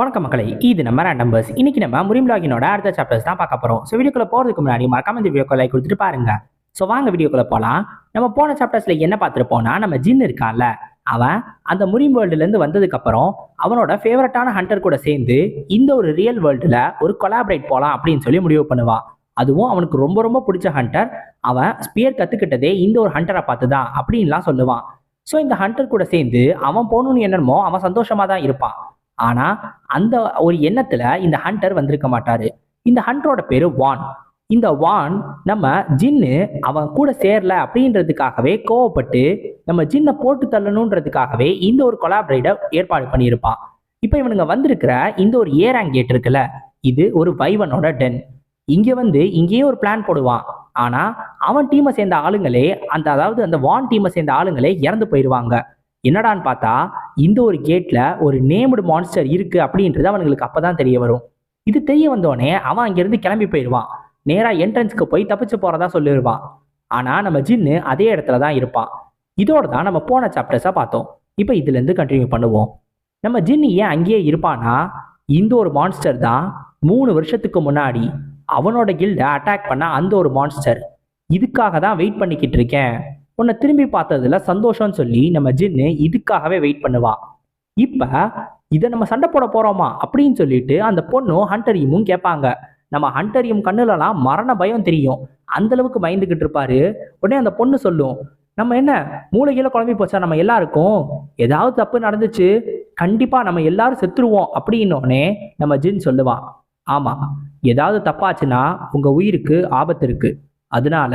வணக்கம் மக்களை இது நம்ம நம்பர்ஸ் இன்னைக்கு நம்ம முரிம் லாகினோட அடுத்த சாப்டர்ஸ் தான் பார்க்க போறோம். ஸோ வீடியோக்குள்ள போறதுக்கு முன்னாடி மறக்காம இந்த வீடியோக்கு லைக் கொடுத்துட்டு பாருங்க. ஸோ வாங்க வீடியோக்குள்ள போலாம். நம்ம போன சாப்டர்ஸ்ல என்ன பார்த்துருப்போம்னா நம்ம ஜின் இருக்கான்ல. அவன் அந்த முரிம் வேர்ல்டுல இருந்து வந்ததுக்கு அப்புறம் அவனோட ஃபேவரட்டான ஹண்டர் கூட சேர்ந்து இந்த ஒரு ரியல் வேர்ல்டுல ஒரு கொலாபரேட் போலாம் அப்படின்னு சொல்லி முடிவு பண்ணுவான். அதுவும் அவனுக்கு ரொம்ப ரொம்ப பிடிச்ச ஹண்டர் அவன் ஸ்பியர் கத்துக்கிட்டதே இந்த ஒரு ஹண்டரை பார்த்து தான் அப்படின்லாம் சொல்லுவான். ஸோ இந்த ஹண்டர் கூட சேர்ந்து அவன் போகணும்னு என்னமோ அவன் சந்தோஷமா தான் இருப்பான். ஆனா அந்த ஒரு எண்ணத்துல இந்த ஹண்டர் வந்திருக்க மாட்டாரு. இந்த ஹண்டரோட பேரு வான் இந்த வான் நம்ம ஜின்னு அவன் கூட சேரல அப்படின்றதுக்காகவே கோவப்பட்டு நம்ம ஜின்னை போட்டு தள்ளணுன்றதுக்காகவே இந்த ஒரு கொலாபரேட்டை ஏற்பாடு பண்ணியிருப்பான். இப்போ இவனுங்க வந்திருக்கிற இந்த ஒரு ஏராங் கேட் இருக்குல்ல இது ஒரு வைவனோட டென் இங்க வந்து இங்கேயே ஒரு பிளான் போடுவான். ஆனா அவன் டீமை சேர்ந்த ஆளுங்களே அந்த அதாவது அந்த வான் டீமை சேர்ந்த ஆளுங்களே இறந்து போயிடுவாங்க என்னடான்னு பார்த்தா இந்த ஒரு கேட்டில் ஒரு நேம்டு மான்ஸ்டர் இருக்குது அப்படின்றது அவனுங்களுக்கு அப்பதான் தெரிய வரும். இது தெரிய வந்தோடனே அவன் அங்கேருந்து கிளம்பி போயிடுவான் நேராக என்ட்ரன்ஸ்க்கு போய் தப்பிச்சு போகிறதா சொல்லிடுவான் ஆனால் நம்ம ஜின்னு அதே இடத்துல தான் இருப்பான். இதோடு தான் நம்ம போன சாப்டர்ஸாக பார்த்தோம். இப்போ இதுலேருந்து கண்டினியூ பண்ணுவோம். நம்ம ஜின்னு ஏன் அங்கேயே இருப்பானா இந்த ஒரு மான்ஸ்டர் தான் மூணு வருஷத்துக்கு முன்னாடி அவனோட கில்டை அட்டாக் பண்ண அந்த ஒரு மான்ஸ்டர் இதுக்காக தான் வெயிட் பண்ணிக்கிட்டு இருக்கேன். உன்னை திரும்பி பார்த்ததுல சந்தோஷம்னு சொல்லி நம்ம ஜின்னு இதுக்காகவே வெயிட் பண்ணுவான் இப்போ இதை நம்ம சண்டை போட போகிறோமா அப்படின்னு சொல்லிட்டு அந்த பொண்ணும் ஹண்டரியும் கேட்பாங்க. நம்ம ஹண்டரியும் கண்ணுலலாம் மரண பயம் தெரியும். அந்த அளவுக்கு பயந்துகிட்டு இருப்பாரு. உடனே அந்த பொண்ணு சொல்லும். நம்ம என்ன மூளையில குழம்பி போச்சா நம்ம எல்லாருக்கும்? ஏதாவது தப்பு நடந்துச்சு? கண்டிப்பா நம்ம எல்லாரும் செத்துருவோம் அப்படின்னோடனே நம்ம ஜின் சொல்லுவான் ஆமா ஏதாவது தப்பாச்சுன்னா உங்க உயிருக்கு ஆபத்து இருக்கு. அதனால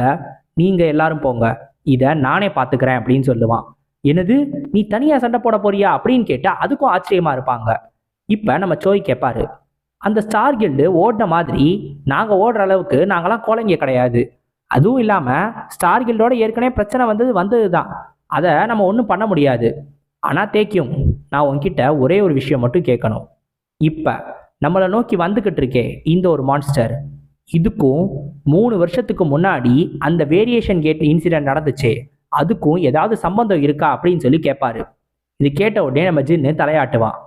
நீங்க எல்லாரும் போங்க. இதை நானே பார்த்துக்கிறேன் அப்படின்னு சொல்லுவான். என்னது? நீ தனியா சண்டை போட போறியா? அப்படின்னு கேட்டால் அதுக்கும் ஆச்சரியமா இருப்பாங்க. இப்போ நம்ம சோய் கேட்பாரு அந்த ஸ்டார் கில்டு ஓடின மாதிரி நாங்கள் ஓடுற அளவுக்கு நாங்களாம் கோலங்க கிடையாது. அதுவும் இல்லாமல் ஸ்டார் கில்டோட ஏற்கனவே பிரச்சனை வந்தது வந்தது தான் அதை நம்ம ஒன்றும் பண்ண முடியாது. ஆனால் தேக்கியும் நான் உன்கிட்ட ஒரே ஒரு விஷயம் மட்டும் கேட்கணும் இப்போ நம்மளை நோக்கி வந்துக்கிட்டு இருக்கே இந்த ஒரு மான்ஸ்டர் இதுக்கும் மூணு வருஷத்துக்கு முன்னாடி அந்த வேரியேஷன் கேட் இன்சிடென்ட் நடந்துச்சு அதுக்கும் ஏதாவது சம்பந்தம் இருக்கா அப்படின்னு சொல்லி கேட்பாரு இது கேட்ட உடனே நம்ம ஜின்னு தலையாட்டுவான்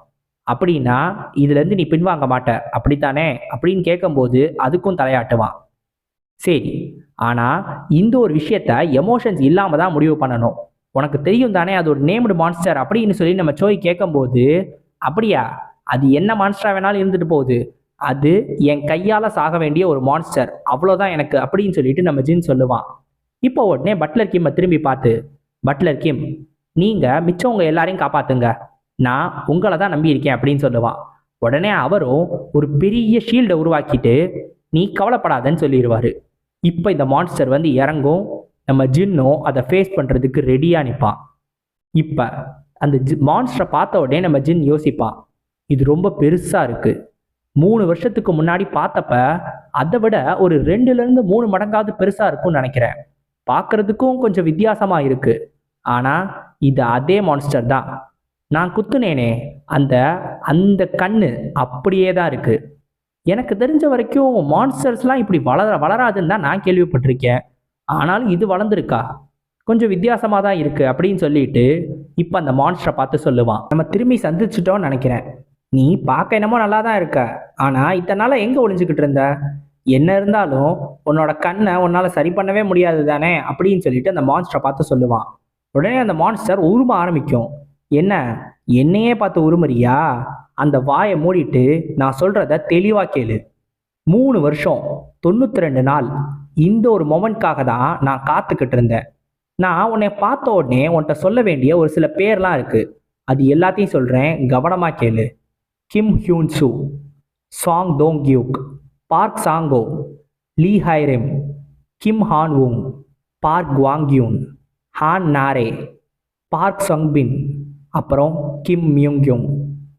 அப்படின்னா இதுலேருந்து நீ பின்வாங்க மாட்ட அப்படித்தானே? அப்படின்னு கேட்கும்போது அதுக்கும் தலையாட்டுவான் சரி ஆனால் இந்த ஒரு விஷயத்த எமோஷன்ஸ் இல்லாமல் தான் முடிவு பண்ணணும். உனக்கு தெரியும் தானே அது ஒரு நேம்டு மான்ஸ்டர் அப்படின்னு சொல்லி நம்ம சோய் கேட்கும்போது அப்படியா? அது என்ன மான்ஸ்டராக வேணாலும் இருந்துட்டு போகுது. அது என் கையால் சாக வேண்டிய ஒரு மான்ஸ்டர் அவ்வளோதான் எனக்கு அப்படின்னு சொல்லிட்டு நம்ம ஜின் சொல்லுவான். இப்போ உடனே பட்லர் கிம்மை திரும்பி பார்த்து பட்லர் கிம் நீங்கள் மிச்சவங்க எல்லாரையும் காப்பாத்துங்க. நான் உங்களை தான் நம்பியிருக்கேன் அப்படின்னு சொல்லுவான். உடனே அவரும் ஒரு பெரிய ஷீல்டை உருவாக்கிட்டு நீ கவலைப்படாதன்னு சொல்லிடுவார் இப்போ இந்த மான்ஸ்டர் வந்து இறங்கும். நம்ம ஜின்னும் அதை ஃபேஸ் பண்ணுறதுக்கு ரெடியாக நிற்பான் இப்போ அந்த ஜி மான்ஸ்டரை பார்த்த உடனே நம்ம ஜின் யோசிப்பான். இது ரொம்ப பெருசாக இருக்குது மூணு வருஷத்துக்கு முன்னாடி பார்த்தப்ப அதை விட ஒரு ரெண்டுலேருந்து மூணு மடங்காவது பெருசாக இருக்கும்னு நினைக்கிறேன். பார்க்கறதுக்கும் கொஞ்சம் வித்தியாசமாக இருக்கு. ஆனால் இது அதே மான்ஸ்டர் தான். நான் குத்துனேனே அந்த அந்த கண்ணு அப்படியே தான் இருக்கு. எனக்கு தெரிஞ்ச வரைக்கும் மான்ஸ்டர்ஸ்லாம் இப்படி வளர வளராதுன்னு தான் நான் கேள்விப்பட்டிருக்கேன். ஆனாலும் இது வளர்ந்துருக்கா? கொஞ்சம் வித்தியாசமாக தான் இருக்குது அப்படின்னு சொல்லிட்டு இப்போ அந்த மான்ஸ்டரை பார்த்து சொல்லுவான். நம்ம திரும்பி சந்திச்சிட்டோம்னு நினைக்கிறேன். நீ பார்க்க என்னமோ நல்லா தான் இருக்க. ஆனால் இத்தனை நாளா எங்கே ஒளிஞ்சுக்கிட்டு இருந்த? என்ன இருந்தாலும் உன்னோட கண்ணை உன்னால் சரி பண்ணவே முடியாது தானே? அப்படின்னு சொல்லிட்டு அந்த மான்ஸ்டரை பார்த்து சொல்லுவான். உடனே அந்த மான்ஸ்டர் உரும ஆரம்பிக்கும். என்ன? என்னையே பார்த்து உருமறியா? அந்த வாயை மூடிட்டு நான் சொல்கிறத தெளிவாக கேளு. மூணு வருஷம் தொண்ணூற்றி ரெண்டு நாள் இந்த ஒரு மொமெண்ட்காக தான் நான் காத்துக்கிட்டு இருந்தேன். நான் உன்னை பார்த்த உடனே உன்கிட்ட சொல்ல வேண்டிய ஒரு சில பேர்லாம் இருக்கு. அது எல்லாத்தையும் சொல்கிறேன் கவனமாக கேளு. Kim Hyunsoo Song Dong Kyuk Park Sango Lee Hyerem Kim Han Ung Park Kwangyun ஹான் நாரே பார்க் சங்பின் அப்புறம் கிம் மியுங்யூங்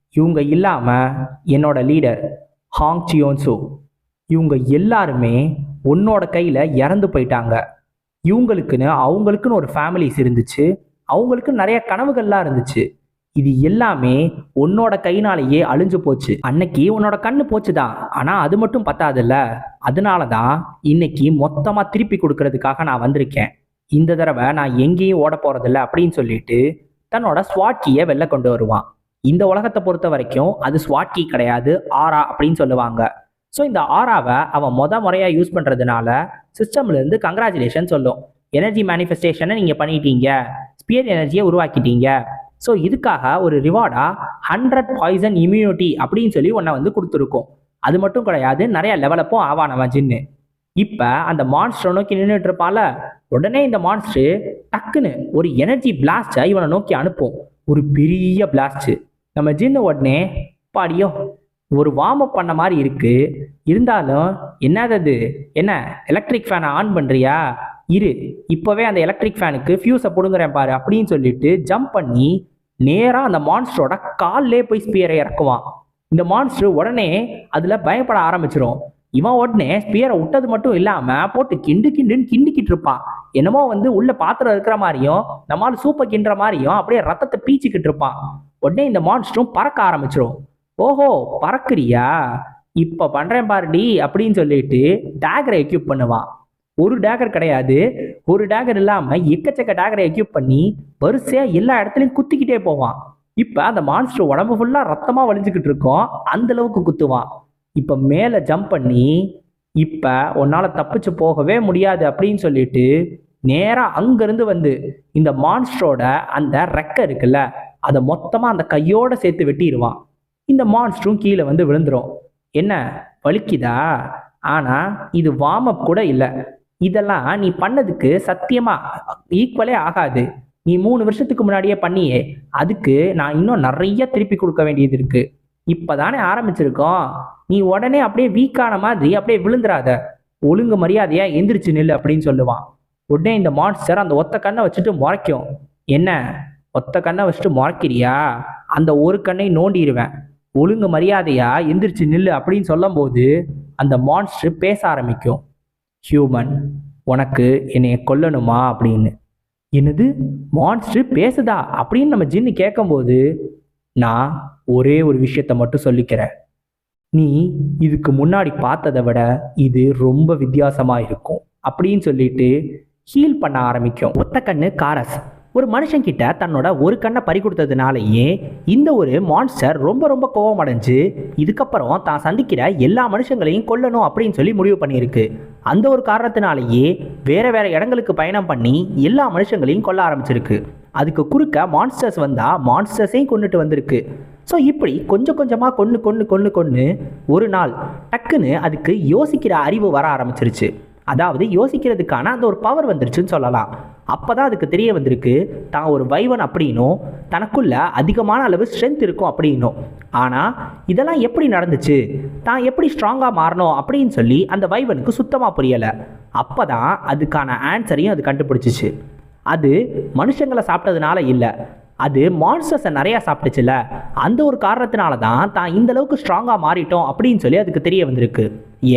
இவங்க இல்லாமல் என்னோட லீடர் ஹாங் சியோன்சு இவங்க எல்லாருமே உன்னோட கையில் இறந்து போயிட்டாங்க. இவங்களுக்குன்னு அவங்களுக்குன்னு ஒரு ஃபேமிலிஸ் இருந்துச்சு. அவங்களுக்கு நிறைய கனவுகள்லாம் இருந்துச்சு. இது எல்லாமே உன்னோட கைனாலேயே அழிஞ்சு போச்சு. அன்னைக்கு உன்னோட கண்ணு போச்சுதான் ஆனா அது மட்டும் பத்தாதுல்ல. அதனால தான் இன்னைக்கு மொத்தமா திருப்பி கொடுக்கறதுக்காக நான் வந்திருக்கேன். இந்த தடவை நான் எங்கேயும் ஓட போகிறதில்ல அப்படின்னு சொல்லிட்டு தன்னோட ஸ்வாட்கியை வெளில கொண்டு வருவான். இந்த உலகத்தை பொறுத்த வரைக்கும் அது ஸ்வாட்கி கிடையாது ஆரா அப்படின்னு சொல்லுவாங்க. ஸோ இந்த ஆராவை அவன் மொத முறையாக யூஸ் பண்ணுறதுனால சிஸ்டம்லேருந்து கங்க்ராச்சுலேஷன் சொல்லும். எனர்ஜி மேனிஃபெஸ்டேஷனை நீங்கள் பண்ணிட்டீங்க. ஸ்பியர் எனர்ஜியை உருவாக்கிட்டீங்க. ஸோ இதுக்காக ஒரு ரிவார்டாக ஹண்ட்ரட் பாய்சன் இம்யூனிட்டி அப்படின்னு சொல்லி ஒன்றை வந்து கொடுத்துருக்கோம். அது மட்டும் கிடையாது நிறைய லெவலப்பும் ஆவானவன் ஜின்னு. இப்போ அந்த மான்ஸ்டரை நோக்கி நின்றுட்டு இருப்பால உடனே இந்த மான்ஸ்டர் டக்குன்னு ஒரு எனர்ஜி பிளாஸ்டை இவனை நோக்கி அனுப்பும். ஒரு பெரிய பிளாஸ்ட் நம்ம ஜின்னு உடனே பாடியோ ஒரு வார்ம் அப் பண்ண மாதிரி இருக்கு. இருந்தாலும் என்னது என்ன எலக்ட்ரிக் ஃபேனை ஆன் பண்ணுறியா இரு இப்போவே அந்த எலக்ட்ரிக் ஃபேனுக்கு ஃபியூஸை பிடுங்குறேன் பாரு அப்படின்னு சொல்லிட்டு ஜம்ப் பண்ணி நேராக அந்த மான்ஸ்டரோட கால்லே போய் ஸ்பியரை இறக்குவான். இந்த மான்ஸ்டர் உடனே அதில் பயப்பட ஆரம்பிச்சிடும் இவன் உடனே ஸ்பியரை விட்டது மட்டும் இல்லாமல் போட்டு கிண்டு கிண்டுன்னு கிண்டிக்கிட்டு இருப்பான். என்னமோ வந்து உள்ள பாத்திரம் இருக்கிற மாதிரியும் நம்மால் சூப்பை கிண்டுற மாதிரியும் அப்படியே ரத்தத்தை பீச்சிக்கிட்டு இருப்பான். உடனே இந்த மான்ஸ்டரும் பறக்க ஆரம்பிச்சிடும் ஓஹோ பறக்குறியா? இப்போ பண்ணுறேன் பாருடி அப்படின்னு சொல்லிட்டு டேகரை எக்யூப் பண்ணுவான். ஒரு டேகர் கிடையாது. ஒரு டேகர் இல்லாமல் எக்கச்சக்க டேகரை எக்யூப் பண்ணி வரிசையாக எல்லா இடத்துலையும் குத்திக்கிட்டே போவான். இப்போ அந்த மான்ஸ்டர் உடம்பு ஃபுல்லாக ரத்தமாக வலிஞ்சுக்கிட்டு இருக்கோம். அந்த அளவுக்கு குத்துவான். இப்போ மேலே ஜம்ப் பண்ணி இப்போ உன்னால் தப்பிச்சு போகவே முடியாது அப்படின்னு சொல்லிட்டு நேராக அங்கேருந்து வந்து இந்த மான்ஸ்டரோட அந்த ரெக்கை இருக்குல்ல அதை மொத்தமாக அந்த கையோட சேர்த்து வெட்டிடுவான் இந்த மான்ஸ்டரும் கீழே வந்து விழுந்துரும். என்ன? வலிக்குதா? ஆனால் இது வார்ம் அப் கூட இல்லை. இதெல்லாம் நீ பண்ணதுக்கு சத்தியமா ஈக்குவலே ஆகாது. நீ மூணு வருஷத்துக்கு முன்னாடியே பண்ணியே. அதுக்கு நான் இன்னும் நிறைய திருப்பி கொடுக்க வேண்டியது இருக்கு. இப்பதானே ஆரம்பிச்சிருக்கோம். நீ உடனே அப்படியே வீக்கான மாதிரி அப்படியே விழுந்துராத ஒழுங்கு மரியாதையா எந்திரிச்சு நில்லு அப்படின்னு சொல்லுவான். உடனே இந்த மான்ஸ்டர் அந்த ஒத்த கண்ணை வச்சுட்டு முறைக்கும். என்ன? ஒத்த கண்ணை வச்சுட்டு முறைக்கிறியா? அந்த ஒரு கண்ணை நோண்டிடுவேன் ஒழுங்கு மரியாதையா எந்திரிச்சு நில்லு அப்படின்னு சொல்லும்போது அந்த மான்ஸ்டர் பேச ஆரம்பிக்கும். ஹியூமன் உனக்கு என்னைய கொல்லணுமா அப்படின்னு. என்னது? மான்ஸ்டர் பேசுதா? அப்படின்னு நம்ம ஜின்னு கேட்கும்போது நான் ஒரே ஒரு விஷயத்த மட்டும் சொல்லிக்கிறேன். நீ இதுக்கு முன்னாடி பார்த்ததை விட இது ரொம்ப வித்தியாசமாக இருக்கும் அப்படின்னு சொல்லிட்டு ஹீல் பண்ண ஆரம்பிக்கும். ஒத்த கண்ணு காரஸ். ஒரு மனுஷங்கிட்ட தன்னோட ஒரு கண்ணை பறி கொடுத்ததுனாலயே இந்த ஒரு மான்ஸ்டர் ரொம்ப ரொம்ப கோபம் அடைஞ்சு இதுக்கப்புறம் தான் சந்திக்கிற எல்லா மனுஷங்களையும் கொல்லணும் அப்படின்னு சொல்லி முடிவு பண்ணியிருக்கு. அந்த ஒரு காரணத்தினாலேயே வேற வேற இடங்களுக்கு பயணம் பண்ணி எல்லா மனுஷங்களையும் கொல்ல ஆரம்பிச்சிருக்கு. அதுக்கு குறுக்க மான்ஸ்டர்ஸ் வந்தா மான்ஸ்டர்ஸையும் கொண்டுட்டு வந்திருக்கு. ஸோ இப்படி கொஞ்சம் கொஞ்சமாக கொன்று கொன்று கொன்று கொன்று ஒரு நாள் டக்குன்னு அதுக்கு யோசிக்கிற அறிவு வர ஆரம்பிச்சிருச்சு. அதாவது யோசிக்கிறதுக்கான அந்த ஒரு பவர் வந்துருச்சுன்னு சொல்லலாம். அப்போ தான் அதுக்கு தெரிய வந்திருக்கு தான் ஒரு வைவன் அப்படின்னும் தனக்குள்ள அதிகமான அளவு ஸ்ட்ரென்த் இருக்கும் அப்படின்னும் ஆனால் இதெல்லாம் எப்படி நடந்துச்சு? தான் எப்படி ஸ்ட்ராங்காக மாறணும் அப்படின்னு சொல்லி அந்த வைவனுக்கு சுத்தமாக புரியலை. அப்போ தான் அதுக்கான ஆன்சரையும் அது கண்டுபிடிச்சிச்சு. அது மனுஷங்களை சாப்பிட்டதுனால இல்லை. அது மான்ஸ்டர்ஸை நிறையா சாப்பிட்டுச்சுல அந்த ஒரு காரணத்தினால தான் தான் இந்த அளவுக்கு ஸ்ட்ராங்காக மாறிட்டோம் அப்படின்னு சொல்லி அதுக்கு தெரிய வந்திருக்கு.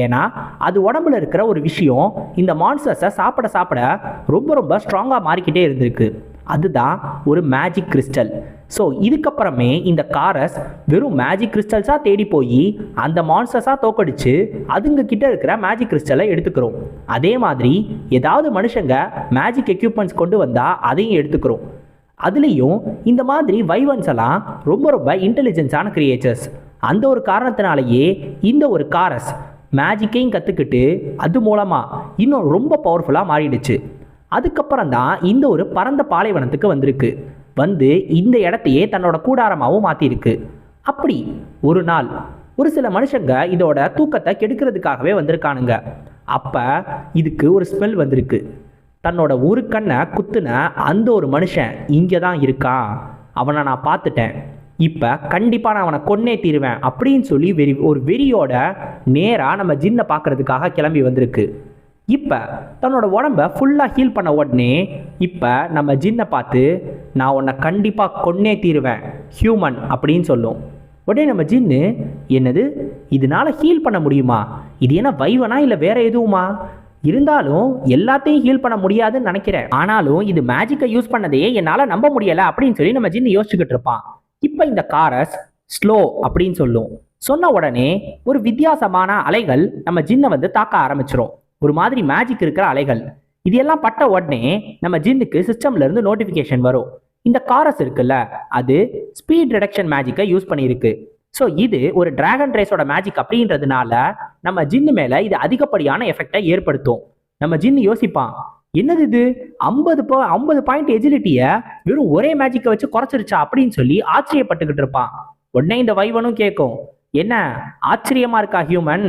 ஏன்னா அது உடம்புல இருக்கிற ஒரு விஷயம் இந்த மான்ஸ்டர்ஸை சாப்பிட சாப்பிட ரொம்ப ரொம்ப ஸ்ட்ராங்காக மாறிக்கிட்டே இருந்திருக்கு. அதுதான் ஒரு மேஜிக் கிறிஸ்டல் ஸோ இதுக்கப்புறமே இந்த காரஸ் வெறும் மேஜிக் கிறிஸ்டல்ஸாக தேடி போய் அந்த மான்ஸ்டர்ஸாக தோக்கடிச்சு அதுங்க கிட்ட இருக்கிற மேஜிக் கிறிஸ்டலை எடுத்துக்கிறோம். அதே மாதிரி ஏதாவது மனுஷங்க மேஜிக் எக்யூப்மெண்ட்ஸ் கொண்டு வந்தால் அதையும் எடுத்துக்கிறோம். அதுலேயும் இந்த மாதிரி வைவன்ஸ் எல்லாம் ரொம்ப ரொம்ப இன்டெலிஜென்ஸான கிரியேச்சர்ஸ் அந்த ஒரு காரணத்தினாலேயே இந்த ஒரு காரஸ் மேஜிக்கையும் கற்றுக்கிட்டு அது மூலமாக இன்னும் ரொம்ப பவர்ஃபுல்லாக மாறிடுச்சு. அதுக்கப்புறம் தான் இந்த ஒரு பரந்த பாலைவனத்துக்கு வந்திருக்கு. வந்து இந்த இடத்தையே தன்னோட கூடாரமாகவும் மாற்றிருக்கு அப்படி ஒரு நாள் ஒரு சில மனுஷங்க இதோட தூக்கத்தை கெடுக்கிறதுக்காகவே வந்திருக்கானுங்க. அப்போ இதுக்கு ஒரு ஸ்மெல் வந்திருக்கு. தன்னோட ஒரு கண்ணை குத்துன அந்த ஒரு மனுஷன் இங்கே தான் இருக்கான் அவனை நான் பார்த்துட்டேன். இப்போ கண்டிப்பாக நான் அவனை கொன்னே தீருவேன் அப்படின்னு சொல்லி வெறி ஒரு வெறியோட நேராக நம்ம ஜின்னை பார்க்கறதுக்காக கிளம்பி வந்திருக்கு. இப்போ தன்னோட உடம்ப ஃபுல்லாக ஹீல் பண்ண உடனே இப்போ நம்ம ஜின்னை பார்த்து நான் உன்னை கண்டிப்பாக கொன்னே தீருவேன் ஹியூமன் அப்படின்னு சொல்லும். உடனே நம்ம ஜின்னு என்னது? இதனால ஹீல் பண்ண முடியுமா? இது என்ன வைவனா இல்லை வேற எதுவுமா? இருந்தாலும் எல்லாத்தையும் ஹீல் பண்ண முடியாதுன்னு நினைக்கிறேன். ஆனாலும் இது மேஜிக்கை யூஸ் பண்ணதையே என்னால் நம்ப முடியலை அப்படின்னு சொல்லி நம்ம ஜின்னு யோசிச்சுக்கிட்டு இருப்பான். இப்போ இந்த காரஸ் ஸ்லோ அப்படின்னு சொல்லும். சொன்ன உடனே ஒரு வித்தியாசமான அலைகள் நம்ம ஜின்னை வந்து தாக்க ஆரம்பிச்சிடும் ஒரு மாதிரி மேஜிக் இருக்கிற அலைகள். இது எல்லாம் பட்ட உடனே நம்ம ஜின்னுக்கு சிஸ்டம்ல இருந்து நோட்டிஃபிகேஷன் வரும். இந்த காரஸ் இருக்குல்ல அது ஸ்பீட் ரிடக்ஷன் மேஜிக்கை யூஸ் பண்ணியிருக்கு. ஸோ இது ஒரு டிராகன் ரேஸோட மேஜிக் அப்படின்றதுனால நம்ம ஜின்னு மேலே இது அதிகப்படியான எஃபெக்டை ஏற்படுத்தும். நம்ம ஜின்னு யோசிப்பான் என்னது இது? ஐம்பது ஐம்பது பாயிண்ட் எஜிலிட்டியை வெறும் ஒரே மேஜிக்கை வச்சு குறைச்சிருச்சா? அப்படின்னு சொல்லி ஆச்சரியப்பட்டுக்கிட்டு இருப்பான். உடனே இந்த வைவனும் கேட்கும் என்ன? ஆச்சரியமா இருக்கா ஹியூமன்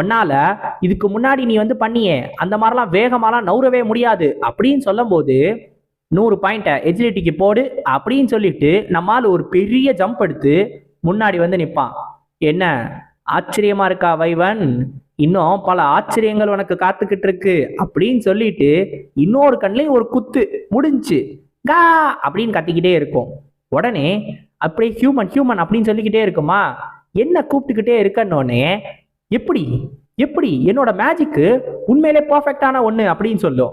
உன்னால இதுக்கு முன்னாடி நீ வந்து பண்ணியே அந்த மாதிரிலாம் வேகமாலாம் நவுறவே முடியாது. அப்படின்னு சொல்லும்போது நூறு பாயிண்ட்டை எஜிலிட்டிக்கு போடு அப்படின்னு சொல்லிட்டு நம்மால் ஒரு பெரிய ஜம்ப் எடுத்து முன்னாடி வந்து நிற்பான் என்ன? ஆச்சரியமா இருக்கா வைவன்? இன்னும் பல ஆச்சரியங்கள் உனக்கு காத்துக்கிட்டு இருக்கு அப்படின்னு சொல்லிட்டு இன்னொரு கண்ணிலையும் ஒரு குத்து முடிஞ்சு கா அப்படின்னு கத்திக்கிட்டே இருக்கும். உடனே அப்படியே ஹியூமன் ஹியூமன் அப்படின்னு சொல்லிக்கிட்டே இருக்குமா? என்ன கூப்பிட்டுக்கிட்டே இருக்கன்னொடனே எப்படி எப்படி என்னோட மேஜிக்கு உண்மையிலே பர்ஃபெக்டான ஒன்று அப்படின்னு சொல்லும்.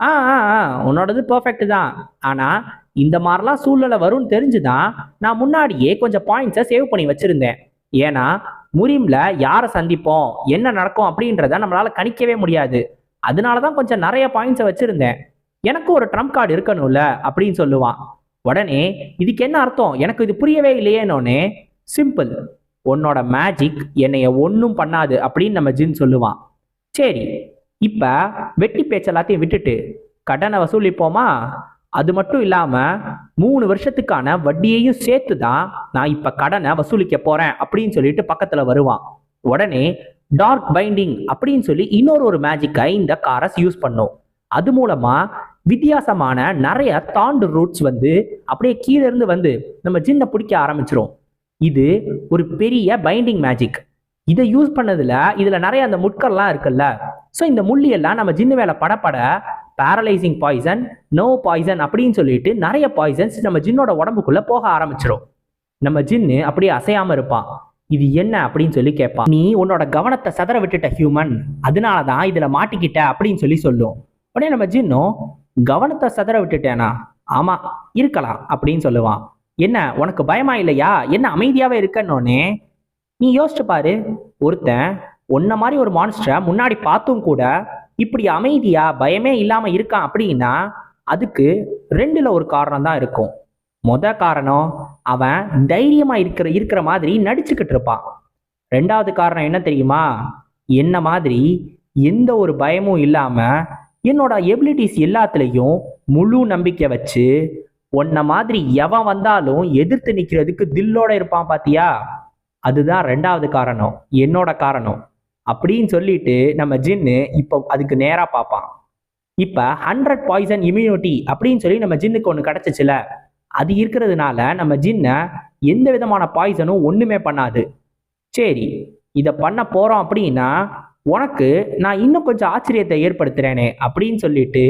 ஆ ஆ ஆ உன்னோடது பர்ஃபெக்ட் தான். ஆனால் இந்த மாதிரிலாம் சூழ்நிலை வரும்னு தெரிஞ்சுதான் நான் முன்னாடியே கொஞ்சம் பாயிண்ட்ஸை சேவ் பண்ணி வச்சிருந்தேன். ஏன்னா முரிம்ல யாரை சந்திப்போம் என்ன நடக்கும் அப்படின்றத நம்மளால கணிக்கவே முடியாது. அதனால தான் கொஞ்சம் நிறைய பாயிண்ட்ஸை வச்சிருந்தேன். எனக்கும் ஒரு ட்ரம்ப் கார்டு இருக்கணும்ல அப்படின்னு சொல்லுவான். உடனே இதுக்கு என்ன அர்த்தம்? எனக்கு இது புரியவே இல்லையேனோனே சிம்பிள் உன்னோட மேஜிக் என்னைய ஒன்றும் பண்ணாது அப்படின்னு நம்ம ஜின் சொல்லுவான். சரி இப்போ வெட்டி பேச்சு எல்லாத்தையும் விட்டுட்டு கடனை வசூலிப்போமா? அது மட்டும் இல்லாமல் மூணு வருஷத்துக்கான வட்டியையும் சேர்த்து தான் நான் இப்போ கடனை வசூலிக்க போகிறேன் அப்படின்னு சொல்லிட்டு பக்கத்தில் வருவான். உடனே டார்க் பைண்டிங் அப்படின்னு சொல்லி இன்னொரு ஒரு மேஜிக்கை இந்த காரஸ் யூஸ் பண்ணும். அது மூலமாக வித்தியாசமான நிறைய தாண்டு ரூட்ஸ் வந்து அப்படியே கீழே இருந்து வந்து நம்ம ஜின்னை பிடிக்க ஆரம்பிச்சிரும். இது ஒரு பெரிய பைண்டிங் மேஜிக் இதை யூஸ் பண்ணதுல இதுல நிறைய அந்த முட்கள்லாம் இருக்குல்ல. ஸோ இந்த முள்ளி எல்லாம் நம்ம ஜின்னு வேலை படப்பட பேரலைசிங் பாய்சன் நோ பாய்சன் அப்படின்னு சொல்லிட்டு நிறைய பாய்சன்ஸ் நம்ம ஜின்னோட உடம்புக்குள்ள போக ஆரம்பிச்சிடும் நம்ம ஜின்னு அப்படியே அசையாம இருப்பான். இது என்ன அப்படின்னு சொல்லி கேட்பான். நீ உன்னோட கவனத்தை சதற விட்டுட்ட ஹியூமன் அதனால தான் இதில் மாட்டிக்கிட்ட அப்படின்னு சொல்லி சொல்லும். உடனே நம்ம ஜின்னும் கவனத்தை சதற விட்டுட்டேனா? ஆமா இருக்கலாம் அப்படின்னு சொல்லுவான். என்ன உனக்கு பயமா இல்லையா? என்ன அமைதியாவே இருக்கன்னொன்னே? நீ யோசிச்சு பாரு ஒருத்தன் உன்ன மாதிரி ஒரு மான்ஸ்டரை முன்னாடி பார்த்தும் கூட இப்படி அமைதியா பயமே இல்லாம இருக்கான் அப்படின்னா அதுக்கு ரெண்டுல ஒரு காரணம் தான் இருக்கும். மொத காரணம் அவன் தைரியமா இருக்கிற இருக்கிற மாதிரி நடிச்சுக்கிட்டு இருப்பான். ரெண்டாவது காரணம் என்ன தெரியுமா? என்ன மாதிரி எந்த ஒரு பயமும் இல்லாம என்னோட எபிலிட்டிஸ் எல்லாத்துலேயும் முழு நம்பிக்கை வச்சு உன்ன மாதிரி எவன் வந்தாலும் எதிர்த்து நிற்கிறதுக்கு தில்லோட இருப்பான் பாத்தியா? அதுதான் ரெண்டாவது காரணம். என்னோட காரணம். அப்படின்னு சொல்லிட்டு நம்ம ஜின்னு இப்போ அதுக்கு நேராக பார்ப்பான். இப்போ ஹண்ட்ரட் பாய்சன் இம்யூனிட்டி அப்படின்னு சொல்லி நம்ம ஜின்னுக்கு ஒன்று கிடச்சிச்சுல அது இருக்கிறதுனால நம்ம ஜின்னை எந்த விதமான பாய்சனும் ஒன்றுமே பண்ணாது. சரி இதை பண்ண போகிறோம் அப்படின்னா உனக்கு நான் இன்னும் கொஞ்சம் ஆச்சரியத்தை ஏற்படுத்துகிறேனே அப்படின்னு சொல்லிட்டு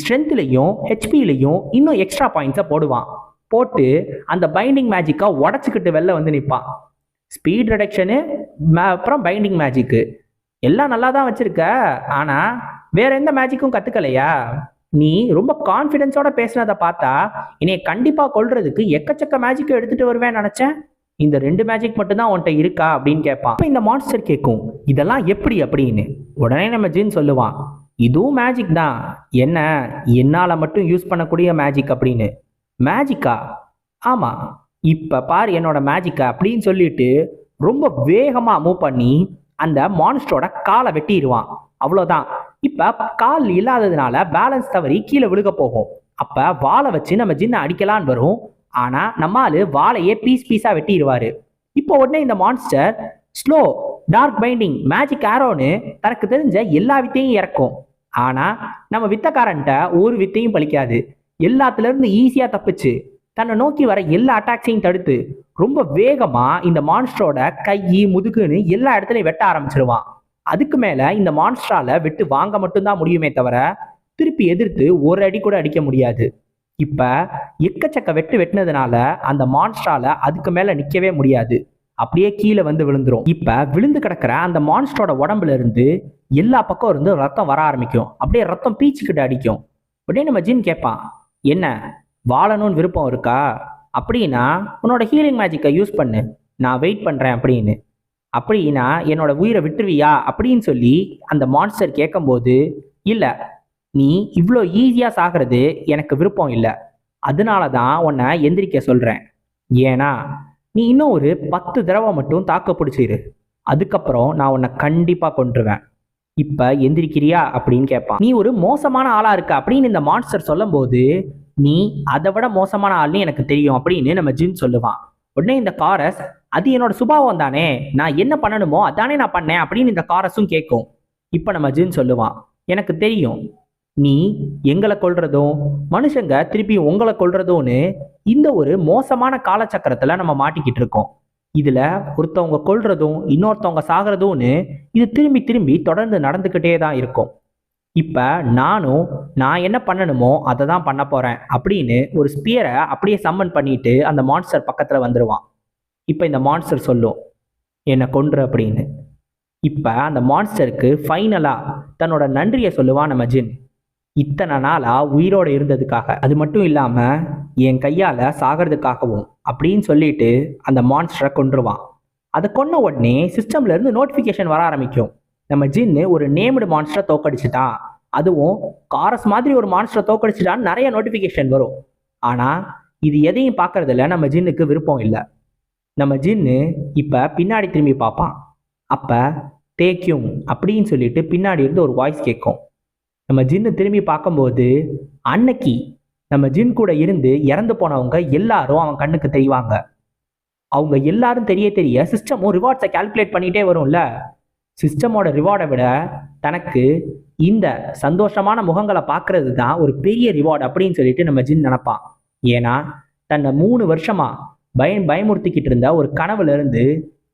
ஸ்ட்ரென்த்லையும் ஹெச்பிலையும் இன்னும் எக்ஸ்ட்ரா பாயிண்ட்ஸை போடுவான். போட்டு அந்த பைண்டிங் மேஜிக்காக உடச்சிக்கிட்டு வெளில வந்து நிற்பான் ஸ்பீட் ரிடக்ஷனு அப்புறம் பைண்டிங் மேஜிக்கு எல்லாம் நல்லா தான் வச்சிருக்க ஆனால் வேற எந்த மேஜிக்கும் கற்றுக்கலையா நீ ரொம்ப கான்ஃபிடென்ஸோட பேசுனதை பார்த்தா என்னைய கண்டிப்பாக கொள்றதுக்கு எக்கச்சக்க மேஜிக்கை எடுத்துட்டு வருவேன் நினச்சேன். இந்த ரெண்டு மேஜிக் மட்டும்தான் உன்கிட்ட இருக்கா அப்படின்னு கேட்பான் இந்த மான்ஸ்டர் கேட்கும் இதெல்லாம் எப்படி அப்படின்னு? உடனே நம்ம ஜின் சொல்லுவான் இதுவும் மேஜிக் தான். என்ன என்னால் மட்டும் யூஸ் பண்ணக்கூடிய மேஜிக் அப்படின்னு. மேஜிக்கா ஆமாம் இப்போ பாரு என்னோட மேஜிக்கை அப்படின்னு சொல்லிட்டு ரொம்ப வேகமாக மூவ் பண்ணி அந்த மான்ஸ்டரோட காலை வெட்டிடுவான். அவ்வளோதான் இப்போ கால் இல்லாததுனால பேலன்ஸ் தவறி கீழே விழுக போகும். அப்போ வாழை வச்சு நம்ம ஜின்னை அடிக்கலான்னு வரும். ஆனால் நம்ம ஆள் வாழையே பீஸ் பீஸாக வெட்டிடுவாரு. இப்போ உடனே இந்த monster slow dark binding magic ஆரோன்னு தனக்கு தெரிஞ்ச எல்லா வித்தையும் இறக்கும். ஆனால் நம்ம வித்தக்காரன்ட்ட ஒரு வித்தையும் பழிக்காது. எல்லாத்துலேருந்து ஈஸியாக தப்பிச்சு தன்னை நோக்கி வர எல்லா அட்டாக்ஸையும் தடுத்து ரொம்ப வேகமாக இந்த மான்ஸ்டரோட கை முதுகுன்னு எல்லா இடத்துலையும் வெட்ட ஆரம்பிச்சிருவான். அதுக்கு மேலே இந்த மான்ஸ்டரால வெட்டு வாங்க மட்டும்தான் முடியுமே தவிர திருப்பி எதிர்த்து ஒரு அடி கூட அடிக்க முடியாது. இப்போ எக்கச்சக்க வெட்டு வெட்டினதுனால அந்த மான்ஸ்டரால அதுக்கு மேலே நிற்கவே முடியாது. அப்படியே கீழே வந்து விழுந்துரும். இப்போ விழுந்து கிடக்கிற அந்த மான்ஸ்டரோட உடம்புல இருந்து எல்லா பக்கம் இருந்து ரத்தம் வர ஆரம்பிக்கும். அப்படியே ரத்தம் பீச்சுக்கிட்டு அடிக்கும். உடனே நம்ம ஜின் கேட்பான் என்ன? வாழணும்னு விருப்பம் இருக்கா? அப்படின்னா உன்னோட ஹீலிங் மேஜிக்கை யூஸ் பண்ணு. நான் வெயிட் பண்ணுறேன் அப்படின்னு. அப்படின்னா என்னோட உயிரை விட்டுருவியா அப்படின்னு சொல்லி அந்த மான்ஸ்டர் கேட்கும்போது இல்லை நீ இவ்வளோ ஈஸியாக சாகிறது எனக்கு விருப்பம் இல்லை. அதனால தான் உன்னை எந்திரிக்க சொல்கிறேன் ஏன்னா நீ இன்னும் ஒரு பத்து தடவை மட்டும் தாக்க பிடிச்சிரு அதுக்கப்புறம் நான் உன்னை கண்டிப்பாக கொண்டுருவேன் இப்போ எந்திரிக்கிறியா? அப்படின்னு கேட்பான். நீ ஒரு மோசமான ஆளா இருக்க அப்படின்னு இந்த மான்ஸ்டர் சொல்லும்போது நீ அதை விட மோசமான ஆள்னு எனக்கு தெரியும் அப்படின்னு நம்ம ஜின் சொல்லுவான். உடனே இந்த காரஸ் அது என்னோட சுபாவம் தானே? நான் என்ன பண்ணணுமோ அதானே நான் பண்ணேன் அப்படின்னு இந்த காரஸும் கேட்கும். இப்போ நம்ம ஜின் சொல்லுவான் எனக்கு தெரியும். நீ எங்களை கொள்றதும் மனுஷங்க திருப்பி உங்களை கொள்றதும்னு இந்த ஒரு மோசமான காலச்சக்கரத்தில் நம்ம மாட்டிக்கிட்டு இருக்கோம். இதில் ஒருத்தவங்க கொள்றதும் இன்னொருத்தவங்க சாகிறதும்னு இது திரும்பி திரும்பி தொடர்ந்து நடந்துக்கிட்டே தான் இருக்கும். இப்போ நானும் நான் என்ன பண்ணணுமோ அதை தான் பண்ண போகிறேன் அப்படின்னு ஒரு ஸ்பியரை அப்படியே சம்மன் பண்ணிட்டு அந்த மான்ஸ்டர் பக்கத்தில் வந்துடுவான் இப்போ இந்த மான்ஸ்டர் சொல்லும் என்னை கொன்று அப்படின்னு. இப்போ அந்த மான்ஸ்டருக்கு ஃபைனலாக தன்னோட நன்றியை சொல்லுவான் நம்ம ஜின். இத்தனை நாளாக உயிரோடு இருந்ததுக்காக அது மட்டும் இல்லாமல் என் கையால் சாகிறதுக்காகவும் அப்படின்னு சொல்லிட்டு அந்த மான்ஸ்டரை கொன்றுவான். அதை கொன்ன உடனே சிஸ்டம்லேருந்து நோட்டிஃபிகேஷன் வர ஆரம்பிக்கும். நம்ம ஜின்னு ஒரு நேம்டு மான்ஸ்டரை தோக்கடிச்சிட்டான் அதுவும் காரஸ் மாதிரி ஒரு மான்ஸ்டரை தோக்கடிச்சிட்டான்னு நிறைய நோட்டிஃபிகேஷன் வரும். ஆனால் இது எதையும் பார்க்கறதுல நம்ம ஜின்னுக்கு விருப்பம் இல்லை. நம்ம ஜின்னு இப்போ பின்னாடி திரும்பி பார்ப்பான். அப்போ தேக்கியும் அப்படின்னு சொல்லிட்டு பின்னாடி இருந்து ஒரு வாய்ஸ் கேட்கும். நம்ம ஜின்னு திரும்பி பார்க்கும்போது அன்னைக்கு நம்ம ஜின் கூட இருந்து இறந்து போனவங்க எல்லாரும் அவன் கண்ணுக்கு தெரிவாங்க. அவங்க எல்லாரும் தெரிய தெரிய சிஸ்டமும் ரிவார்ட்ஸை கால்குலேட் பண்ணிகிட்டே வரும்ல. சிஸ்டமோட ரிவார்டை விட தனக்கு இந்த சந்தோஷமான முகங்களை பார்க்கறது தான் ஒரு பெரிய ரிவார்டு அப்படின்னு சொல்லிட்டு நம்ம ஜின் நினைப்பான். ஏன்னா தன்னை மூணு வருஷமா பயம் பயமுறுத்திக்கிட்டு இருந்த ஒரு கனவுல இருந்து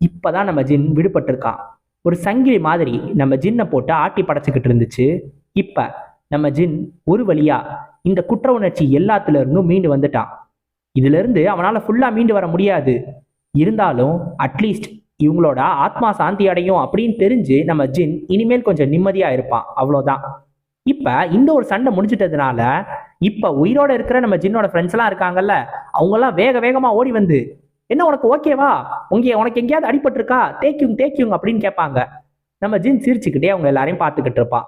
இப்பதான் நம்ம ஜின் விடுபட்டிருக்கான். ஒரு சங்கிலி மாதிரி நம்ம ஜின்னை போட்டு ஆட்டி படைச்சிக்கிட்டு இருந்துச்சு. இப்போ நம்ம ஜின் ஒரு வழியா இந்த குற்ற உணர்ச்சி எல்லாத்துல இருந்தும் மீண்டு வந்துட்டான். இதுலேருந்து அவனால் ஃபுல்லாக மீண்டு வர முடியாது. இருந்தாலும் அட்லீஸ்ட் இவங்களோட ஆத்மா சாந்தி அடையும் அப்படின்னு தெரிஞ்சு நம்ம ஜின் இனிமேல் கொஞ்சம் நிம்மதியா இருப்பான் அவ்வளோதான். இப்ப இந்த ஒரு சண்டை முடிஞ்சிட்டதுனால இப்ப உயிரோட இருக்கிற நம்ம ஜின்னோட ஃப்ரெண்ட்ஸ் எல்லாம் இருக்காங்கல்ல அவங்க எல்லாம் வேக வேகமா ஓடி வந்து என்ன உனக்கு ஓகேவா உங்க உனக்கு எங்கேயாவது அடிபட்டிருக்கா? தேக்கியுங் தேக்கியுங் அப்படின்னு கேட்பாங்க. நம்ம ஜின் சிரிச்சுக்கிட்டே அவங்க எல்லாரையும் பார்த்துக்கிட்டு இருப்பான்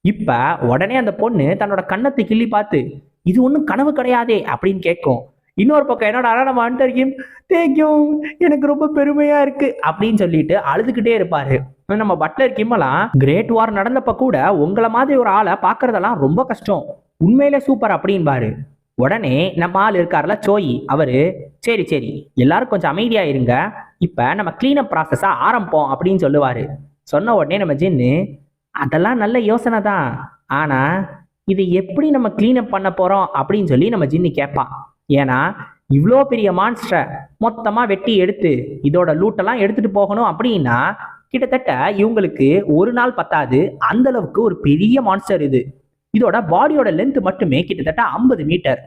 இப்ப உடனே அந்த பொண்ணு தன்னோட கண்ணத்தை கிள்ளி பார்த்து இது ஒன்றும் கனவு கிடையாதே அப்படின்னு கேட்கும். இன்னொரு பக்கம் என்னோட நம்ம அண்டர்கிம் தேங்க்யூ எனக்கு ரொம்ப பெருமையா இருக்கு. அப்படின்னு சொல்லிட்டு அழுதுகிட்டே இருப்பாரு. நம்ம பட்லர் கிம்மெல்லாம் கிரேட் வார் நடந்தப்ப கூட உங்களை மாதிரி ஒரு ஆளை பார்க்கறதெல்லாம் ரொம்ப கஷ்டம். உண்மையிலே சூப்பர் அப்படின்பாரு. உடனே நம்ம ஆள் இருக்கார்ல சோயி அவரு சரி சரி. எல்லாரும் கொஞ்சம் அமைதியா இருங்க. இப்ப நம்ம கிளீனப் ப்ராசஸா ஆரம்பிப்போம் அப்படின்னு சொல்லுவாரு. சொன்ன உடனே நம்ம ஜின்னு அதெல்லாம் நல்ல யோசனை தான். ஆனா இது எப்படி நம்ம கிளீனப் பண்ண போறோம்? அப்படின்னு சொல்லி நம்ம ஜின்னு கேட்பான். ஏன்னா இவ்வளோ பெரிய மான்ஸ்டரை மொத்தமாக வெட்டி எடுத்து இதோட லூட்டெல்லாம் எடுத்துட்டு போகணும் அப்படின்னா கிட்டத்தட்ட இவங்களுக்கு ஒரு நாள் பத்தாது. அந்த அளவுக்கு ஒரு பெரிய மான்ஸ்டர் இது. இதோட பாடியோட லென்த் மட்டுமே கிட்டத்தட்ட ஐம்பது மீட்டர்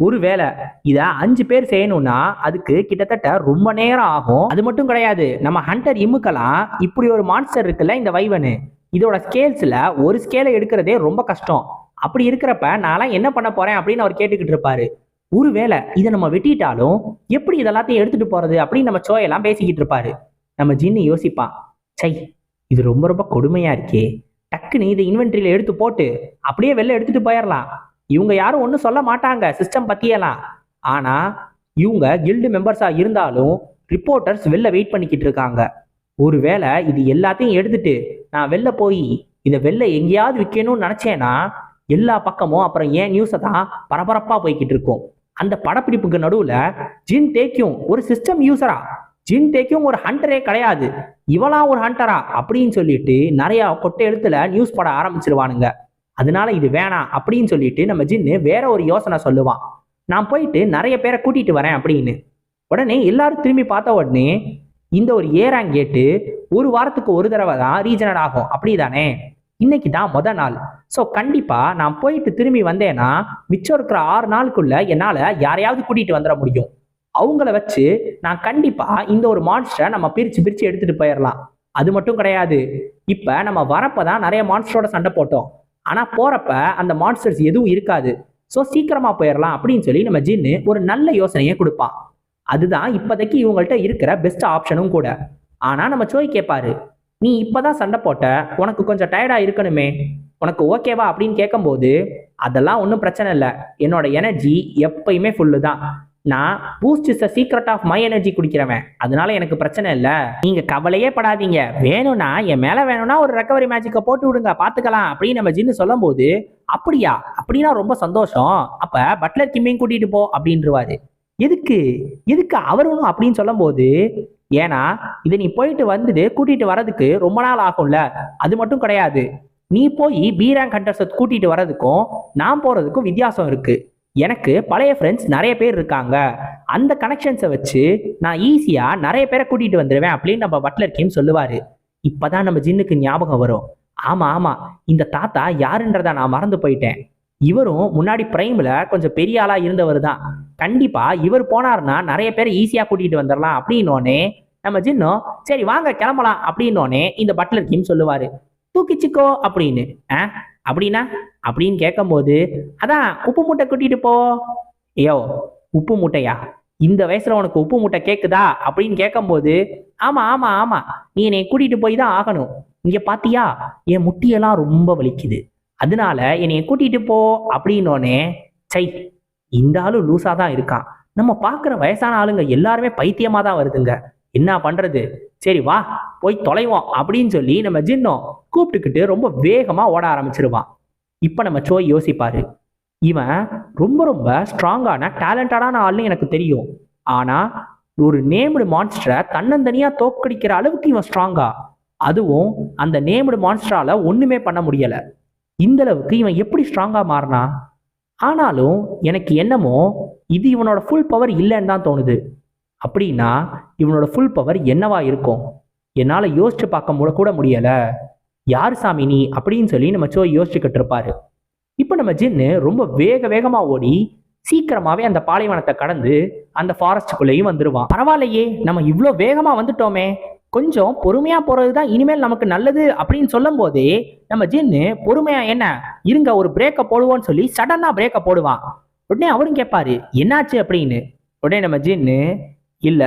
ஒருவேளை இதை அஞ்சு பேர் செய்யணும்னா அதுக்கு கிட்டத்தட்ட ரொம்ப நேரம் ஆகும். அது மட்டும் கிடையாது நம்ம ஹண்டர் இம்முக்கெல்லாம் இப்படி ஒரு மான்ஸ்டர் இருக்குல்ல இந்த வைவனு. இதோட ஸ்கேல்ஸில் ஒரு ஸ்கேலை எடுக்கிறதே ரொம்ப கஷ்டம். அப்படி இருக்கிறப்ப நான்லாம் என்ன பண்ண போறேன் அப்படின்னு அவர் கேட்டுக்கிட்டு இருப்பாரு. ஒருவேளை இதை நம்ம வெட்டிட்டாலும் எப்படி இதெல்லாத்தையும் எடுத்துட்டு போறது அப்படின்னு நம்ம சோயெல்லாம் பேசிக்கிட்டு இருப்பாரு. நம்ம ஜின்னு யோசிப்பான் சை இது ரொம்ப ரொம்ப கொடுமையா இருக்கே. டக்குன்னு இதை இன்வென்ட்ரியில எடுத்து போட்டு அப்படியே வெளில எடுத்துட்டு போயிடலாம் இவங்க யாரும் ஒன்றும் சொல்ல மாட்டாங்க சிஸ்டம் பத்தியெல்லாம். ஆனா இவங்க கில்டு மெம்பர்ஸா இருந்தாலும் ரிப்போர்ட்டர்ஸ் வெளில வெயிட் பண்ணிக்கிட்டு இருக்காங்க. ஒருவேளை இது எல்லாத்தையும் எடுத்துட்டு நான் வெளில போய் இதை வெளில எங்கேயாவது விற்கணும்னு நினச்சேன்னா எல்லா பக்கமும் அப்புறம் ஏன் நியூஸை தான் பரபரப்பாக போய்கிட்டு இருக்கும். அந்த படப்பிடிப்புக்கு நடுவுல ஜின் தேக்கியும் ஒரு சிஸ்டம் யூசரா ஜின் தேக்கியும் ஒரு ஹண்டரே கிடையாது. இவளா ஒரு ஹண்டரா அப்படின்னு சொல்லிட்டு நிறைய கொட்டை எழுத்துல நியூஸ் போட ஆரம்பிச்சிருவானுங்க. அதனால இது வேணாம் அப்படின்னு சொல்லிட்டு நம்ம ஜின்னு வேற ஒரு யோசனை சொல்லுவான். நான் போயிட்டு நிறைய பேரை கூட்டிட்டு வரேன் அப்படின்னு. உடனே எல்லாரும் திரும்பி பார்த்த உடனே இந்த ஒரு ஏராங் கேட்டு ஒரு வாரத்துக்கு ஒரு தடவை தான் ரீஜனட் ஆகும். அப்படிதானே? இன்னைக்கு தான் முத நாள். ஸோ கண்டிப்பாக நான் போயிட்டு திரும்பி வந்தேன்னா மிச்சம் இருக்கிற ஆறு நாளுக்குள்ள என்னால் யாரையாவது கூட்டிகிட்டு வந்துட முடியும். அவங்கள வச்சு நான் கண்டிப்பாக இந்த ஒரு மான்ஸ்டரை நம்ம பிரித்து பிரித்து எடுத்துகிட்டு போயிடலாம் அது மட்டும் கிடையாது. இப்போ நம்ம வரப்போ தான் நிறைய மான்ஸ்டரோட சண்டை போட்டோம். ஆனால் போகிறப்ப அந்த மான்ஸ்டர்ஸ் எதுவும் இருக்காது. ஸோ சீக்கிரமாக போயிடலாம் அப்படின்னு சொல்லி நம்ம ஜின்னு ஒரு நல்ல யோசனையை கொடுப்பான். அதுதான் இப்போதைக்கு இவங்கள்ட்ட இருக்கிற பெஸ்ட் ஆப்ஷனும் கூட. ஆனால் நம்ம சோய் கேட்பாரு நீ இப்பதான் சண்டை போட்ட உனக்கு கொஞ்சம் டயர்டா இருக்கணுமே. உனக்கு ஓகேவா அப்படின்னு கேட்கும்போது அதெல்லாம் ஒன்றும் பிரச்சனை இல்லை. என்னோட எனர்ஜி எப்பயுமே ஃபுல்லு தான். நான் Boost is the secret of my energy குடிக்கிறவன். அதனால எனக்கு பிரச்சனை இல்லை. நீங்க கவலையே படாதீங்க. வேணும்னா என் மேல வேணும்னா ஒரு ரெக்கவரி மேஜிக்கை போட்டு விடுங்க பாத்துக்கலாம் அப்படின்னு நம்ம ஜின்னு சொல்லும்போது அப்படியா? அப்படின்னா ரொம்ப சந்தோஷம். அப்ப பட்லர் கிம்மையும் கூட்டிட்டு போ அப்படின்றவாரு. எதுக்கு? எதுக்கு அவரும் அப்படின்னு சொல்லும்போது ஏன்னா இதை நீ போயிட்டு வந்துட்டு கூட்டிட்டு வரதுக்கு ரொம்ப நாள் ஆகும்ல. அது மட்டும் கிடையாது. நீ போய் பி ரேங்க் ஹண்டர்ஸை கூட்டிட்டு வரதுக்கும் நான் போறதுக்கும் வித்தியாசம் இருக்கு. எனக்கு பழைய ஃப்ரெண்ட்ஸ் நிறைய பேர் இருக்காங்க. அந்த கனெக்ஷன்ஸை வச்சு நான் ஈஸியா நிறைய பேரை கூட்டிட்டு வந்துடுவேன் அப்படின்னு நம்ம பட்லர் சொல்லுவார் சொல்லுவாரு. இப்பதான் நம்ம ஜின்னுக்கு ஞாபகம் வரும். ஆமா ஆமா. இந்த தாத்தா யாருன்றதா நான் மறந்து போயிட்டேன். இவரும் முன்னாடி பிரைம்ல கொஞ்சம் பெரிய ஆளா இருந்தவர் தான். கண்டிப்பா இவர் போனாருன்னா நிறைய பேரை ஈஸியா கூட்டிட்டு வந்துடலாம் அப்படின்னோடனே நம்ம ஜின்னும் சரி வாங்க கிளம்பலாம் அப்படின்னோடனே இந்த பட்லர் கிம் சொல்லுவாரு. தூக்கிச்சுக்கோ அப்படின்னு. ஆ? அப்படின்னா? அப்படின்னு கேட்கும்போது அதான் உப்பு மூட்டை கூட்டிட்டு போ. ஐயோ உப்பு மூட்டையா? இந்த வயசுல உனக்கு உப்பு மூட்டை கேக்குதா? அப்படின்னு கேட்கும்போது ஆமா ஆமா ஆமா. நீ என்னை கூட்டிட்டு போய் தான் ஆகணும். இங்க பாத்தியா? என் முட்டியெல்லாம் ரொம்ப வலிக்குது. அதனால என்னைய கூட்டிட்டு போ அப்படின்னோடனே சை இந்த ஆளு லூசா தான் இருக்கான். நம்ம பார்க்குற வயசான ஆளுங்க எல்லாருமே பைத்தியமா தான் வருதுங்க. என்ன பண்றது? சரி வா போய் தொலைவோம் அப்படின்னு சொல்லி நம்ம ஜின்னோம் கூப்பிட்டுக்கிட்டு ரொம்ப வேகமா ஓட ஆரம்பிச்சிருவான். இப்போ நம்ம சோய் யோசிப்பாரு இவன் ரொம்ப ரொம்ப ஸ்ட்ராங்கான டேலண்டடான ஆள்னு எனக்கு தெரியும். ஆனா ஒரு நேம்டு மான்ஸ்டரை தன்னந்தனியா தோக்கடிக்கிற அளவுக்கு இவன் ஸ்ட்ராங்கா? அதுவும் அந்த நேம்டு மான்ஸ்டரால ஒண்ணுமே பண்ண முடியலை. இந்த அளவுக்கு இவன் எப்படி ஸ்ட்ராங்காக மாறினா? ஆனாலும் எனக்கு என்னமோ இது இவனோட ஃபுல் பவர் இல்லைன்னு தான் தோணுது. அப்படின்னா இவனோட ஃபுல் பவர் என்னவா இருக்கும்? என்னால் யோசிச்சு பார்க்க முட கூட முடியலை. யார் சாமி நீ? அப்படின்னு சொல்லி நம்ம சோ யோசிச்சுக்கிட்டு இருப்பாரு. இப்போ நம்ம ஜின்னு ரொம்ப வேக வேகமாக ஓடி சீக்கிரமாகவே அந்த பாலைவனத்தை கடந்து அந்த ஃபாரஸ்ட்டுக்குள்ளேயும் வந்துடுவான் பரவாயில்லையே நம்ம இவ்வளோ வேகமாக வந்துட்டோமே. கொஞ்சம் பொறுமையா போறது தான் இனிமேல் நமக்கு நல்லது அப்படின்னு சொல்லும் போதே நம்ம ஜின்னு பொறுமையா என்ன இருங்க ஒரு பிரேக்கை போடுவோன்னு சொல்லி சடனா பிரேக்கை போடுவான் உடனே அவரும் கேட்பாரு என்னாச்சு? அப்படின்னு. உடனே நம்ம ஜின்னு இல்ல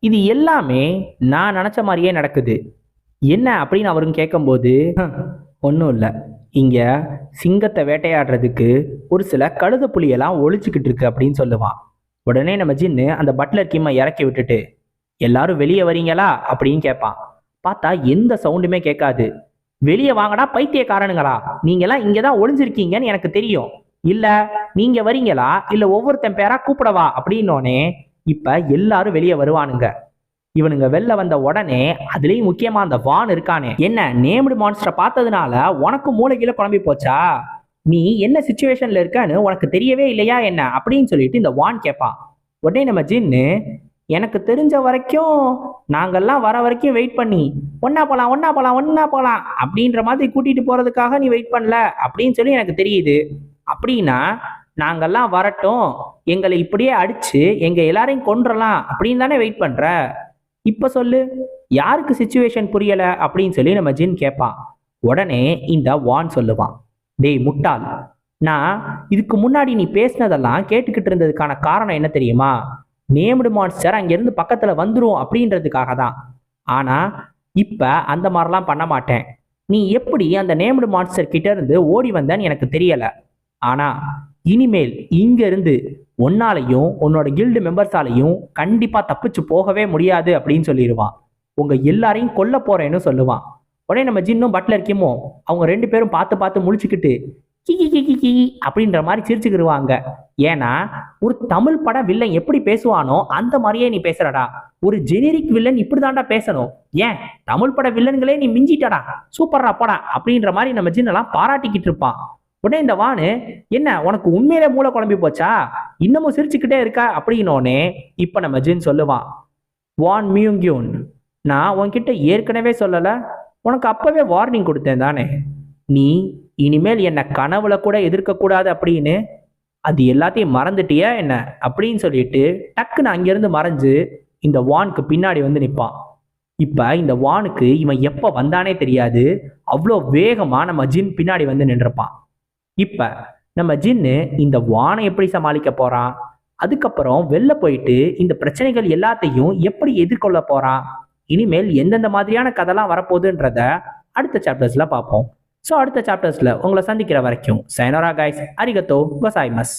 இது எல்லாமே நான் நினச்ச மாதிரியே நடக்குது. என்ன? அப்படின்னு அவரும் கேட்கும்போது ஒன்றும் இல்லை. இங்கே சிங்கத்தை வேட்டையாடுறதுக்கு ஒரு சில கழுத புலியெல்லாம் ஒழிச்சுக்கிட்டு இருக்கு அப்படின்னு சொல்லுவான் உடனே நம்ம ஜின்னு அந்த பட்லர் கிம்மை இறக்கி விட்டுட்டு எல்லாரும் வெளியே வரீங்களா? அப்படின்னு கேட்பான் பார்த்தா எந்த சவுண்டுமே கேட்காது. வெளியே வாங்கடா பைத்தியக்காரனுங்களா? நீங்களாம் இங்கே தான் ஒளிஞ்சிருக்கீங்கன்னு எனக்கு தெரியும். இல்லை நீங்க வரீங்களா? இல்லை ஒவ்வொருத்தன் பேரா கூப்பிடவா? அப்படின்னோடனே இப்போ எல்லாரும் வெளியே வருவானுங்க. இவனுங்க வெளில வந்த உடனே அதுலேயும் முக்கியமா அந்த வான் இருக்கானே. என்ன நேம்டு மான்ஸ்டரை பார்த்ததுனால உனக்கு மூளைகில குழம்பி போச்சா? நீ என்ன சுச்சுவேஷன்ல இருக்கன்னு உனக்கு தெரியவே இல்லையா என்ன? அப்படின்னு சொல்லிட்டு இந்த வான் கேட்பான் உடனே நம்ம ஜின்னு எனக்கு தெரிஞ்ச வரைக்கும் நாங்கள்லாம் வர வரைக்கும் வெயிட் பண்ணி ஒன்னா போகலாம் ஒன்னா போகலாம் ஒன்னா போகலாம் அப்படின்ற மாதிரி கூட்டிட்டு போறதுக்காக நீ வெயிட் பண்ணல அப்படின்னு சொல்லி எனக்கு தெரியுது. அப்படின்னா நாங்கள்லாம் வரட்டும் எங்களை இப்படியே அடிச்சு எங்க எல்லாரையும் கொன்றலாம் அப்படின்னு தானே வெயிட் பண்ற? இப்ப சொல்லு யாருக்கு சுச்சுவேஷன் புரியல அப்படின்னு சொல்லி நம்ம ஜின் கேட்பான் உடனே இந்த வான் சொல்லுவான் டேய் முட்டாள் நான் இதுக்கு முன்னாடி நீ பேசினதெல்லாம் கேட்டுக்கிட்டு இருந்ததுக்கான காரணம் என்ன தெரியுமா? நேம்டு மான்ஸ்டர் அங்கிருந்து பக்கத்தில் வந்துடும் அப்படின்றதுக்காக தான் ஆனால் இப்போ அந்த மாதிரிலாம் பண்ண மாட்டேன். நீ எப்படி அந்த நேம்டு மான்ஸ்டர் கிட்ட இருந்து ஓடி வந்தேன்னு எனக்கு தெரியல. ஆனால் இனிமேல் இங்கேருந்து உன்னாலையும் உன்னோட கில்டு மெம்பர்ஸாலையும் கண்டிப்பாக தப்பிச்சு போகவே முடியாது அப்படின்னு சொல்லிடுவான் உங்கள் எல்லாரையும் கொல்ல போகிறேன்னு சொல்லுவான். உடனே நம்ம ஜின்னும் பட்லர் கிம்மோ அவங்க ரெண்டு பேரும் பார்த்து பார்த்து முழிச்சுக்கிட்டு கி கி கி கி அப்படின்ற மாதிரி சிரிச்சுக்கிடுவாங்க ஏன்னா ஒரு தமிழ் பட வில்லன் எப்படி பேசுவானோ அந்த மாதிரியே நீ பேசுறடா. ஒரு ஜெனரிக் வில்லன் இப்படிதான்டா பேசணும். ஏன்? தமிழ் பட வில்லன்களே நீ மிஞ்சிட்டடா. சூப்பர்ரா படா அப்படின்ற மாதிரி நம்ம ஜின்னெல்லாம் பாராட்டிக்கிட்டு இருப்பான். உடனே இந்த வானு என்ன உனக்கு உண்மையிலே மூளை குழம்பி போச்சா? இன்னமும் சிரிச்சுக்கிட்டே இருக்கா? அப்படின்னோடனே இப்ப நம்ம ஜின் சொல்லுவான். வான் மியூங்கியூன் நான் உன்கிட்ட ஏற்கனவே சொல்லலை. உனக்கு அப்பவே வார்னிங் கொடுத்தேன் தானே. நீ இனிமேல் என்னை கனவுல கூட எதிர்க்கக்கூடாது அப்படின்னு அது எல்லாத்தையும் மறந்துட்டியா என்ன? அப்படின்னு சொல்லிட்டு டக்குன்னு அங்கேருந்து மறைஞ்சு இந்த வானுக்கு பின்னாடி வந்து நிற்பான் இப்போ இந்த வானுக்கு இவன் எப்போ வந்தானே தெரியாது. அவ்வளோ வேகமாக நம்ம ஜின் பின்னாடி வந்து நின்றுப்பான். இப்போ நம்ம ஜின்னு இந்த வானை எப்படி சமாளிக்க போகிறான் அதுக்கப்புறம் வெளில போயிட்டு இந்த பிரச்சனைகள் எல்லாத்தையும் எப்படி எதிர்கொள்ள போகிறான் இனிமேல் எந்தெந்த மாதிரியான கதைலாம் வரப்போகுதுன்றத அடுத்த சாப்டர்ஸில் பார்ப்போம். ஸோ அடுத்த சாப்டர்ஸில் உங்களை சந்திக்கிற வரைக்கும் சைனோரா கைஸ் அரிகத்தோ வசாய்மஸ்